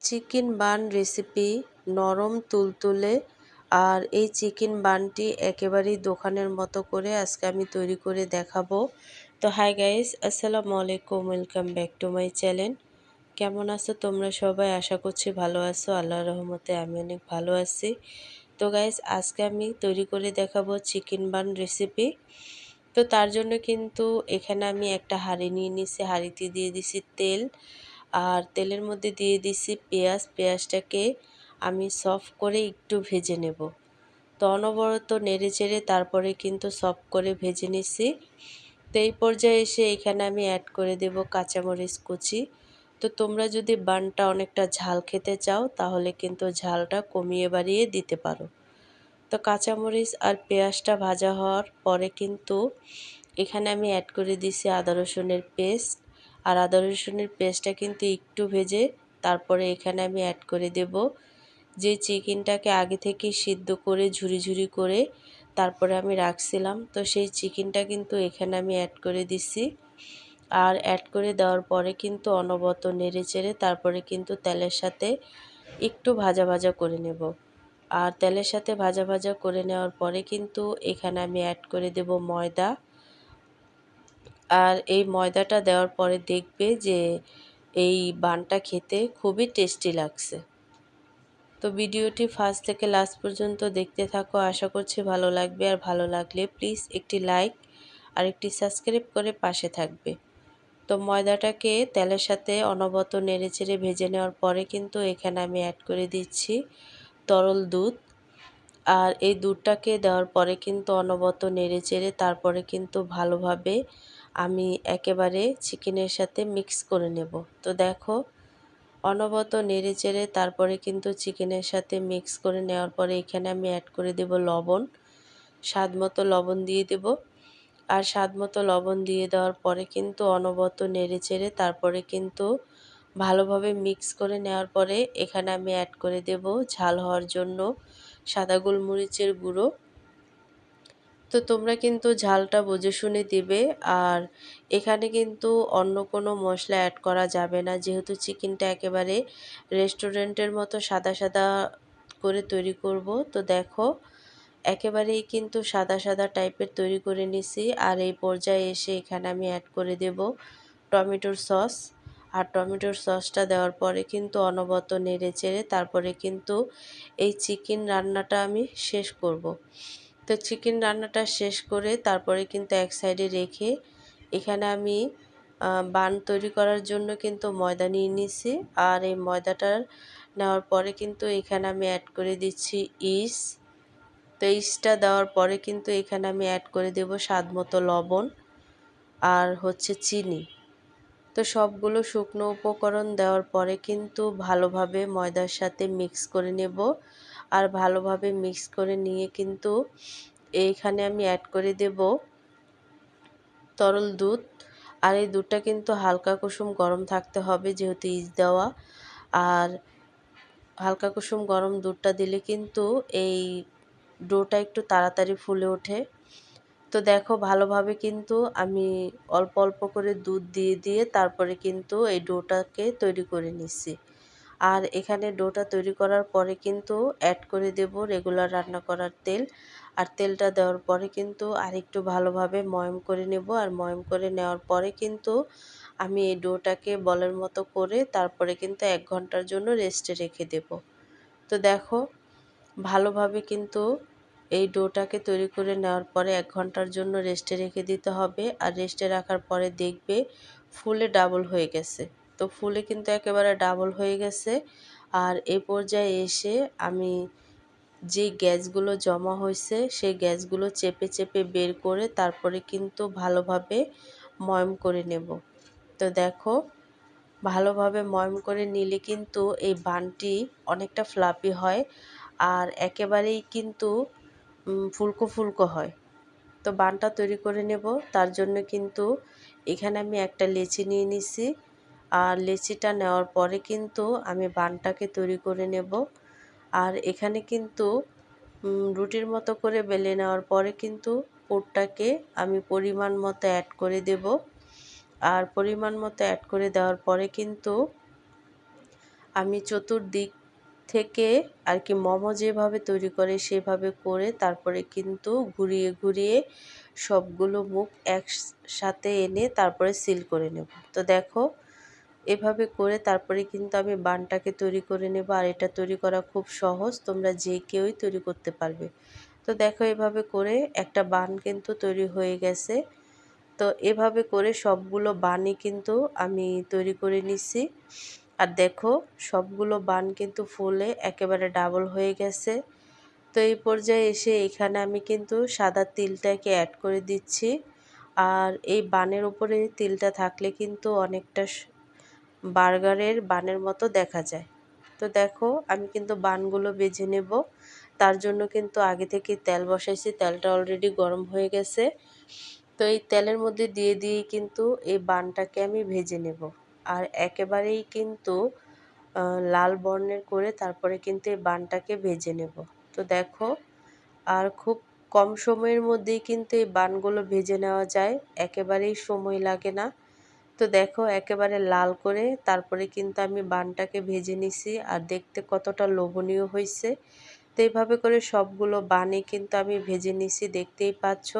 Chicken bun recipe নরম তুলতুলে আর এই চিকেন বানটি একেবারেই দোকানের মতো করে আজকে আমি তৈরি করে দেখাবো। তো হাই গাইস, আসসালামু আলাইকুম, welcome back to my channel. কেমন আছো তোমরা সবাই? আশা করছি ভালো আছো। আল্লাহ রহমতে আমি অনেক ভালো আছি। তো গাইস, আজকে আমি তৈরি করে দেখাবো চিকেন বান রেসিপি। তো তার জন্য কিন্তু এখানে আমি একটা হাঁড়ি নিয়ে নিছি হাঁড়িতে দিয়ে দিছি তেল। আর তেলের মধ্যে দিয়ে দিছি পেঁয়াজ। পেঁয়াজটাকে আমি সফট করে একটু ভেজে নেব। তো অনবরত নেড়ে চেড়ে তারপরে কিন্তু সফট করে ভেজে নিছি। তো এই পর্যায়ে এসে এখানে আমি অ্যাড করে দেব কাঁচামরিচ কুচি। তো তোমরা যদি বানটা অনেকটা ঝাল খেতে চাও, তাহলে কিন্তু ঝালটা কমিয়ে বাড়িয়ে দিতে পারো। তো কাঁচামরিচ আর পেঁয়াজটা ভাজা হওয়ার পরে কিন্তু এখানে আমি অ্যাড করে দিছি আদা রসুনের পেস্ট আর আদা রসুনের পেস্টটা কিন্তু একটু ভেজে তারপরে এখানে আমি অ্যাড করে দেব। যে চিকেনটাকে আগে থেকে সিদ্ধ করে, ঝুরি ঝুরি করে তারপরে আমি রাখছিলাম, তো সেই চিকেনটা কিন্তু এখানে আমি অ্যাড করে দিছি। আর অ্যাড করে দেওয়ার পরে কিন্তু অনবত নেড়ে চেড়ে তারপরে কিন্তু তেলের সাথে একটু ভাজা ভাজা করে নেব। আর তেলের সাথে ভাজা ভাজা করে নেওয়ার পরে কিন্তু এখানে আমি অ্যাড করে দেব ময়দা। আর এই ময়দাটা দেওয়ার পরে দেখবে যে এই বানটা খেতে খুবই টেস্টি লাগছে। তো ভিডিওটি ফার্স্ট থেকে লাস্ট পর্যন্ত দেখতে থাকো, আশা করছি ভালো লাগবে। আর ভালো লাগলে প্লিজ একটি লাইক আর একটি সাবস্ক্রাইব করে পাশে থাকবে। তো ময়দাটাকে তেলের সাথে অনবত নেড়ে চেড়ে ভেজে নেওয়ার পরে কিন্তু এখানে আমি অ্যাড করে দিচ্ছি তরল দুধ। আর এই দুধটাকে দেওয়ার পরে কিন্তু অনবত নেড়ে চেড়ে তারপরে কিন্তু ভালোভাবে আমি একেবারে চিকেনের সাথে মিক্স করে নেব। তো দেখো অনবত নেড়ে চেড়ে তারপরে কিন্তু চিকেনের সাথে মিক্স করে নেওয়ার পরে এখানে আমি অ্যাড করে দেব লবণ। স্বাদ মতো লবণ দিয়ে দেব। আর স্বাদ মতো লবণ দিয়ে দেওয়ার পরে কিন্তু অনবত নেড়ে চেড়ে তারপরে কিন্তু ভালোভাবে মিক্স করে নেওয়ার পরে এখানে আমি অ্যাড করে দেব ঝাল হওয়ার জন্য সাদা গোলমরিচের গুঁড়ো। তো তোমরা কিন্তু ঝালটা বুঝে শুনে দিবে। আর এখানে কিন্তু অন্য কোনো মশলা অ্যাড করা যাবে না। যেহেতু চিকেনটা একেবারে রেস্টুরেন্টের মতো সাদা সাদা করে তৈরি করব। তো দেখো, একেবারেই কিন্তু সাদা সাদা টাইপের তৈরি করে নিছি। আর এই পর্যায়ে এসে এখানে আমি অ্যাড করে দেব টমেটোর সস আর টমেটোর সসটা দেওয়ার পরে কিন্তু অনবত নেড়ে চেড়ে তারপরে কিন্তু এই চিকেন রান্নাটা আমি শেষ করব। তো চিকেন রান্নাটা শেষ করে তারপরে কিন্তু এক সাইডে রেখে এখানে আমি বান তৈরি করার জন্য কিন্তু ময়দা নিয়ে নিছি আর এই ময়দাটার নেওয়ার পরে কিন্তু এখানে আমি অ্যাড করে দিচ্ছি ইস। তো ইসটা দেওয়ার পরে কিন্তু এখানে আমি অ্যাড করে দেব স্বাদ মতো লবণ আর হচ্ছে চিনি। তো সবগুলো শুকনো উপকরণ দেওয়ার পরে কিন্তু ভালোভাবে ময়দার সাথে মিক্স করে নেব। আর ভালোভাবে মিক্স করে নিয়ে কিন্তু এইখানে আমি অ্যাড করে দেব তরল দুধ। আর এই দুধটা কিন্তু হালকা কুসুম গরম থাকতে হবে যেহেতু ইজ দেওয়া। আর হালকা কুসুম গরম দুধটা দিলে কিন্তু এই ডোটা একটু তাড়াতাড়ি ফুলে ওঠে। তো দেখো ভালোভাবে কিন্তু আমি অল্প অল্প করে দুধ দিয়ে দিয়ে তারপরে কিন্তু এই ডোটাকে তৈরি করে নিচ্ছি। আর এখানে ডোটা তৈরি করার পরে কিন্তু অ্যাড করে দেব রেগুলার রান্না করার তেল। আর তেলটা দেওয়ার পরে কিন্তু আরেকটু ভালোভাবে ময়ম করে নেব। আর ময়ম করে নেওয়ার পরে কিন্তু আমি এই ডোটাকে বলের মতো করে তারপরে কিন্তু এক ঘণ্টার জন্য রেস্টে রেখে দেব। তো দেখো, ভালোভাবে কিন্তু এই ডোটাকে তৈরি করে নেওয়ার পরে এক ঘণ্টার জন্য রেস্টে রেখে দিতে হবে। আর রেস্টে রাখার পরে দেখবে ফুলে ডাবল হয়ে গেছে। তো ফুলে কিন্তু একেবারে ডাবল হয়ে গেছে। আর এ পর্যায়ে এসে আমি যে গ্যাসগুলো জমা হয়েছে, সেই গ্যাসগুলো চেপে চেপে বের করে তারপরে কিন্তু ভালোভাবে ময়ম করে নেব। তো দেখো, ভালোভাবে ময়ম করে নিলে কিন্তু এই বানটি অনেকটা ফ্লাপি হয় আর একেবারেই কিন্তু ফুলকো ফুলকো হয়। তো বানটা তৈরি করে নেব, তার জন্য কিন্তু এখানে আমি একটা লেচি নিয়ে নিছি। আর লেচিটা নেওয়ার পরে কিন্তু আমি বানটাকে তৈরি করে নেব। আর এখানে কিন্তু রুটির মতো করে বেলে নেওয়ার পরে কিন্তু পুরটাকে আমি পরিমাণ মতো অ্যাড করে দেব। আর পরিমাণ মতো অ্যাড করে দেওয়ার পরে কিন্তু আমি চতুর্দিক থেকে আর কি মোমো যেভাবে তৈরি করে সেভাবে করে তারপরে কিন্তু ঘুরিয়ে ঘুরিয়ে সবগুলো মুখ একসাথে এনে তারপরে সিল করে নেব। তো দেখো এভাবে করে তারপরে কিন্তু আমি বানটাকে তৈরি করে নেব। আর এটা তৈরি করা খুব সহজ, তোমরা যে কেউই তৈরি করতে পারবে। তো দেখো এভাবে করে একটা বান কিন্তু তৈরি হয়ে গেছে। তো এভাবে করে সবগুলো বানই কিন্তু আমি তৈরি করে নিছি। আর দেখো সবগুলো বান কিন্তু ফুলে একেবারে ডাবল হয়ে গেছে। তো এই পর্যায়ে এসে এখানে আমি কিন্তু সাদা তিলটাকে অ্যাড করে দিচ্ছি। আর এই বানের উপরে তিলটা থাকলে কিন্তু অনেকটা বার্গারের বানের মতো দেখা যায়। তো দেখো, আমি কিন্তু বানগুলো বেজে নেব। তার জন্য কিন্তু আগে থেকে তেল বসাইছি, তেলটা অলরেডি গরম হয়ে গেছে। তো এই তেলের মধ্যে দিয়ে দিয়েই কিন্তু এই বানটাকে আমি ভেজে নেব। আর একেবারেই কিন্তু লাল বর্ণের করে তারপরে কিন্তু এই বানটাকে ভেজে নেব। তো দেখো, আর খুব কম সময়ের মধ্যেই কিন্তু এই বানগুলো ভেজে নেওয়া যায়। একেবারেই সময় লাগে না। তো দেখো একেবারে লাল করে তারপরে কিন্তু আমি বানটাকে ভেজে নিছি আর দেখতে কতটা লোভনীয় হয়েছে তো এইভাবে করে সবগুলো বানই কিন্তু আমি ভেজে নিছি, দেখতেই পাচ্ছ।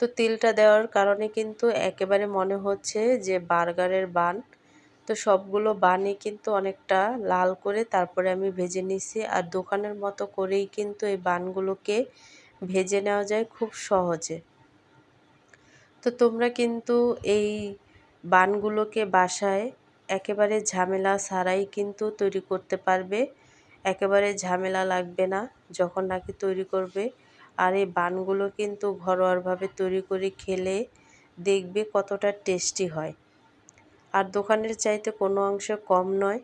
তো তিলটা দেওয়ার কারণে কিন্তু একেবারে মনে হচ্ছে যে বার্গারের বান। তো সবগুলো বানই কিন্তু অনেকটা লাল করে তারপরে আমি ভেজে নিছি আর দোকানের মতো করেই কিন্তু এই বানগুলোকে ভেজে নেওয়া যায় খুব সহজে। তো তোমরা কিন্তু এই বানগুলোকে বাসায় একেবারে ঝামেলা ছাড়াই কিন্তু তৈরি করতে পারবে। একেবারে ঝামেলা লাগবে না যখন নাকি তৈরি করবে। আর এই বানগুলো কিন্তু ঘরোয়াভাবে তৈরি করে খেলে দেখবে কতটা টেস্টি হয়। আর দোকানের চাইতে কোনো অংশে কম নয়।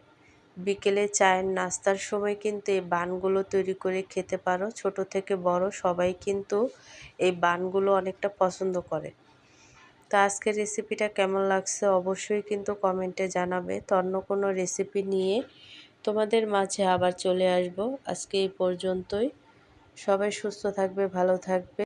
বিকেলে চায়ের নাস্তার সময় কিন্তু এই বানগুলো তৈরি করে খেতে পারো। ছোট থেকে বড় সবাই কিন্তু এই বানগুলো অনেকটা পছন্দ করে। তো আজকের রেসিপিটা কেমন লাগছে অবশ্যই কিন্তু কমেন্টে জানাবে। তো অন্য কোনো রেসিপি নিয়ে তোমাদের মাঝে আবার চলে আসব। আজকে এই পর্যন্তই। সবাই সুস্থ থাকবে, ভালো থাকবে।